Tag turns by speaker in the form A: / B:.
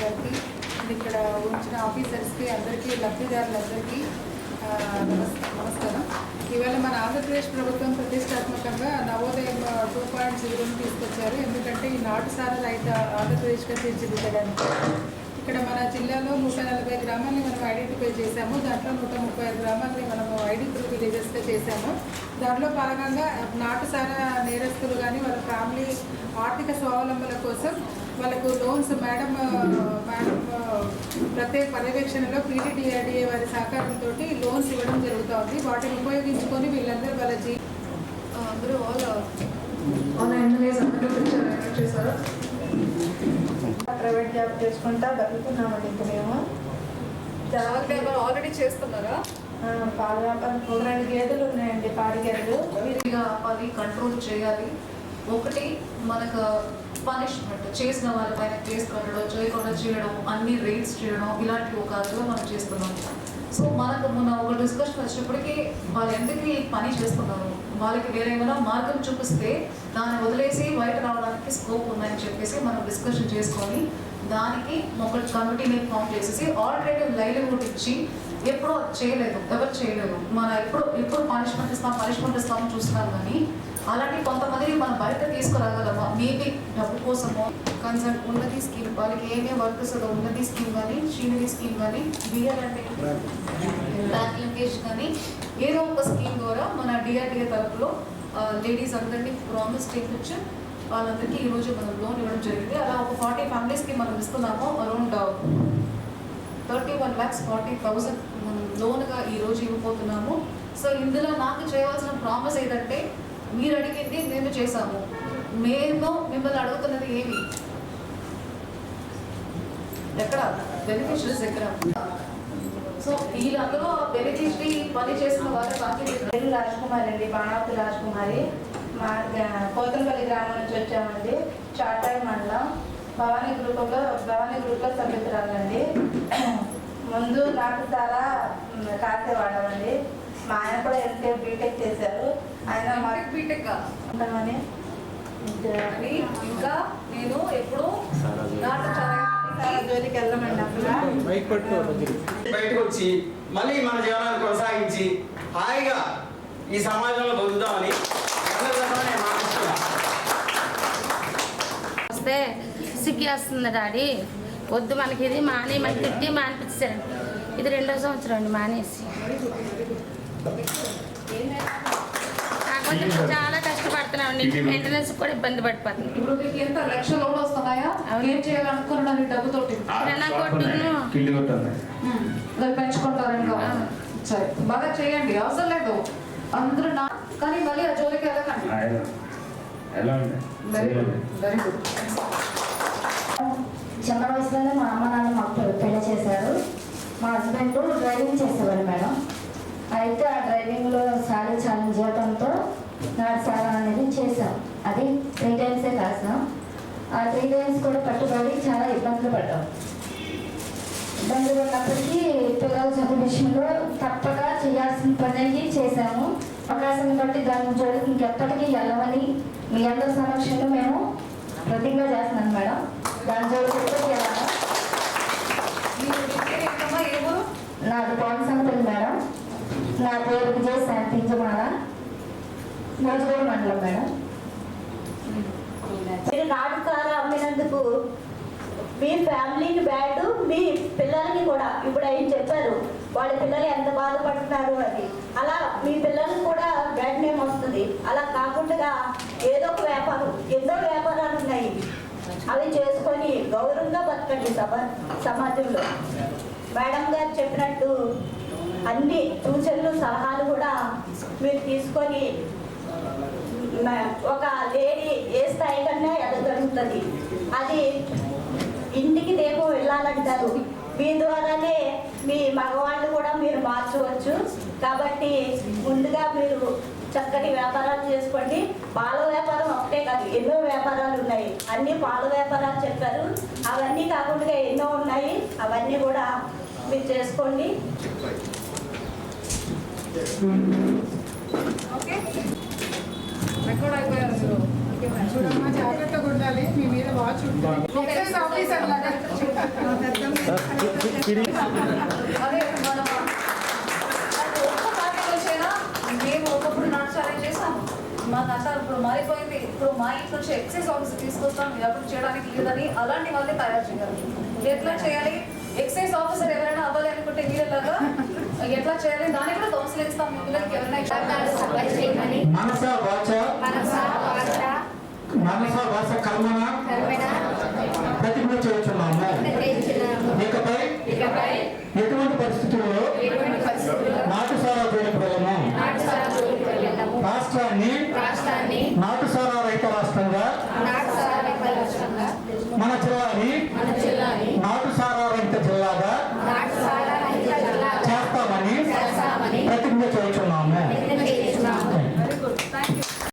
A: గారికి అండ్ ఇక్కడ ఉంచిన ఆఫీసర్స్కి అందరికీ లబ్ధిదారులందరికీ నమస్కారం. ఇవాళ మన ఆంధ్రప్రదేశ్ ప్రభుత్వం ప్రతిష్టాత్మకంగా నవోదయం టూ పాయింట్ జీరోని తీసుకొచ్చారు. ఎందుకంటే ఈ నాటు సార రైత ఆంధ్రప్రదేశ్గా తీర్చిదిద్దడానికి. ఇక్కడ మన జిల్లాలో నూట నలభై గ్రామాలని మనం ఐడెంటిఫై చేశాము. దాంట్లో నూట ముప్పై ఐదు గ్రామాలని మనము ఐడి త్రూ విలేజెస్గా చేశాము. దాంట్లో భాగంగా నాటుసార నేరస్తులు కానీ వాళ్ళ ఫ్యామిలీ ఆర్థిక స్వావలంబన కోసం వాళ్ళకు లోన్స్ మేడం మేడం ప్రత్యేక పర్యవేక్షణలో పీటీడీఆర్డీఏ వారి సహకారంతో లోన్స్ ఇవ్వడం జరుగుతోంది. వాటిని ఉపయోగించుకొని వీళ్ళందరూ వాళ్ళ జీ అందరూ ఆల్
B: అందరూ చేశారు?
C: ప్రైవేట్ జాబ్ చేసుకుంటా బతుకుతున్నామండి ఇప్పుడు మేము.
B: వ్యాపారం ఆల్రెడీ చేస్తున్నారా?
C: ఆ, పాల వ్యాపారం ఒక రెండు గేదెలు ఉన్నాయండి పాడి గేదెలు.
B: మీరుగా ఆపాలి కంట్రోల్ చేయాలి. ఒకటి మనకు పనిష్మెంట్ చేసిన వాళ్ళపైన కేసు కట్టడం చేయకుండా చేయడం అన్ని రేట్స్ చేయడం ఇలాంటి ఒక అదిలో మనం చేస్తున్నాం. సో మనకు మొన్న ఒక డిస్కషన్ వచ్చినప్పటికీ వాళ్ళు ఎందుకు ఈ పని చేస్తున్నారు? వాళ్ళకి వేరే ఏమైనా మార్గం చూపిస్తే దాన్ని వదిలేసి బయట రావడానికి స్కోప్ ఉందని చెప్పేసి మనం డిస్కషన్ చేసుకొని దానికి ఒక కమిటీని ఫామ్ చేసేసి ఆల్రెడీ లైవ్లీహుడ్ ఇచ్చి ఎప్పుడో చేయలేదు ఎవరు చేయలేదు. మన ఎప్పుడు ఎప్పుడు పనిష్మెంట్ ఇస్తాం పనిష్మెంట్ ఇస్తాం చూస్తున్నాం కానీ అలాంటి కొంతమందిని మనం బయట తీసుకురాగలమా? మేబీ డబ్బు కోసమో కన్సల్ట్ ఉన్నది స్కీమ్ వాళ్ళకి ఏమే వర్క్ వస్తుందో ఉన్నది స్కీమ్ కానీ షీనరీ స్కీమ్ కానీ బిఆర్ అంటే బ్యాంక్ లింకేజ్ కానీ ఏదో ఒక స్కీమ్ ద్వారా మన డిఆర్డిఏ తరఫులో లేడీస్ అందరినీ ప్రామిస్ చేయొచ్చు వాళ్ళందరికీ ఈరోజు మనం లోన్ ఇవ్వడం జరిగింది. అలా ఒక ఫార్టీ ఫ్యామిలీస్కి మనం ఇస్తున్నాము around thirty one lakhs forty thousand మనం లోన్గా ఈరోజు ఇవ్వబోతున్నాము. సో ఇందులో నాకు చేయవలసిన ప్రామిస్ ఏంటంటే మీరు అడిగింది మేము చేశాము. మేము మిమ్మల్ని అడుగుతున్నది ఏమి? ఎక్కడ? బెనిఫిషరీస్ ఎక్కడ? సో వీళ్ళందరూ బెనిఫిషరీ పని చేసిన వారు బాకీ
C: పేరు అండి బాణావతి రాజ్కుమారి. మా పోతనపల్లి గ్రామం నుంచి వచ్చామండి. చాటాయి మండలం. భవానీ గ్రూప్లో భవానీ గ్రూప్లో సభ్యురాలండి ముందు నాకు చాలా కాసేవాడమండి మా ఆయన కూడా ఎంకే బీటెక్ చేశారు. ఆయన
B: బీటెక్
C: ఉంటామని.
B: అని ఇంకా నేను ఎప్పుడు నాటు
C: చాలా జోలికి వెళ్ళమండి
D: బయటకు వచ్చి మళ్ళీ మన జీవనాన్ని కొనసాగించి హాయిగా ఈ సమాజంలో బతుకుతామని
E: వస్తే సిగ్గేస్తుంది డాడీ. వద్దు మనకి ఇది మానేయమని తిట్టి మానిపించారు ఇది రెండో సంవత్సరం అండి మానేసి. చాలా కష్టపడుతున్నాం అండి మెయింటెనెన్స్ కూడా ఇబ్బంది పడిపోతుంది. కిరాణా కొట్టును
B: పెంచుకుంటారు బాగా చేయండి. అవసరం లేదు. అందరూ కానీ మళ్ళీ ఆ జోలికి వెళ్ళకండి
F: ఆయన ఎలా ఉంది?
B: వెరీ గుడ్ వెరీ గుడ్
G: చిన్న వయసులోనే మా అమ్మ నాన్న మాకు పెళ్ళి చేశారు. మా హస్బెండ్ డ్రైవింగ్ చేసేవాడు మేడం. అయితే ఆ డ్రైవింగ్లో సారీ ఛాలెంజ్ చేయడంతో నాడు సారా అనేది చేశాం. అది త్రీ టైమ్సే కాసాం ఆ త్రీ టైమ్స్ కూడా పట్టుబడి చాలా ఇబ్బందులు పడ్డాం. ఇబ్బందులు పడినప్పటికీ పిల్లల చదువు విషయంలో తప్పక చేయాల్సిన పని అయ్యి చేశాము. అవకాశం బట్టి దాని జోలికి ఇంకెప్పటికీ వెళ్ళమని మీ అందరి సమక్షంలో మేము ప్రతిజ్ఞ చేస్తున్నాను మేడం. దాని జోలికి
B: మీరు
G: నాది పవన్ మేడం. నా పేరు విజయ శాంతించమాల మోజగూడ మండలం మేడం.
H: మీరు నాటు సారా అమ్మినందుకు మీ ఫ్యామిలీకి బ్యాడ్ మీ పిల్లలకి కూడా. ఇప్పుడు ఆయన చెప్పారు వాళ్ళ పిల్లలు ఎంత బాధపడుతున్నారు అని. అలా మీ పిల్లలకు కూడా బ్యాడ్ నేమ్ వస్తుంది. అలా కాకుండా ఏదో ఒక వ్యాపారం ఎన్నో వ్యాపారాలు ఉన్నాయి. అవి చేసుకొని గౌరవంగా బతకండి సమా సమాజంలో. మేడం గారు చెప్పినట్టు అన్ని సూచనలు సలహాలు కూడా మీరు తీసుకొని ఒక లేడీ ఏ స్థాయి కన్నా ఎదగలుగుతుంది. అది ఇంటికి దీపం వెళ్ళాలంటారు. మీ ద్వారానే మీ మగవాళ్ళు కూడా మీరు మార్చవచ్చు. కాబట్టి ముందుగా మీరు చక్కటి వ్యాపారాలు చేసుకోండి. పాల వ్యాపారం ఒకటే కాదు ఎన్నో వ్యాపారాలు ఉన్నాయి. అన్ని పాల వ్యాపారాలు చెప్పారు. అవన్నీ కాకుండా ఎన్నో ఉన్నాయి. అవన్నీ కూడా మీరు చేసుకోండి.
A: చూడమ్మా జాగ్రత్తగా ఉండాలి. మీ మీద వాచ్ ఉంటుంది. ఆఫీసర్ లాగా.
B: చేసాము మా నష్టాలు ఇప్పుడు మారిపోయింది ఇప్పుడు మా ఇంటి నుంచి ఎక్సైజ్ ఆఫీసర్ తీసుకొస్తాం ఎవరు చేయడానికి లేదని అలాంటి వాళ్ళే తయారు చేయాలి ఎట్లా చేయాలి ఎక్సైజ్ ఆఫీసర్ ఎవరైనా అవ్వాలి అనుకుంటే మీరేలాగా ఎట్లా చేయాలి దాన్ని కూడా కౌన్సిలింగ్ ఇస్తాం మీ పిల్లలకి ఎవరైనా
E: పథకాలు సప్లై చేయమని
I: మనస వాచ.
E: మనస వాచ
I: మనస వాచ కర్మన?
E: కర్మణ
I: ప్రతిజ్ఞ చేస్తున్నాము
E: నిర్ణయించినాము
I: ఇకపై
E: ఇకపై
I: ఎటువంటి పరిస్థితులు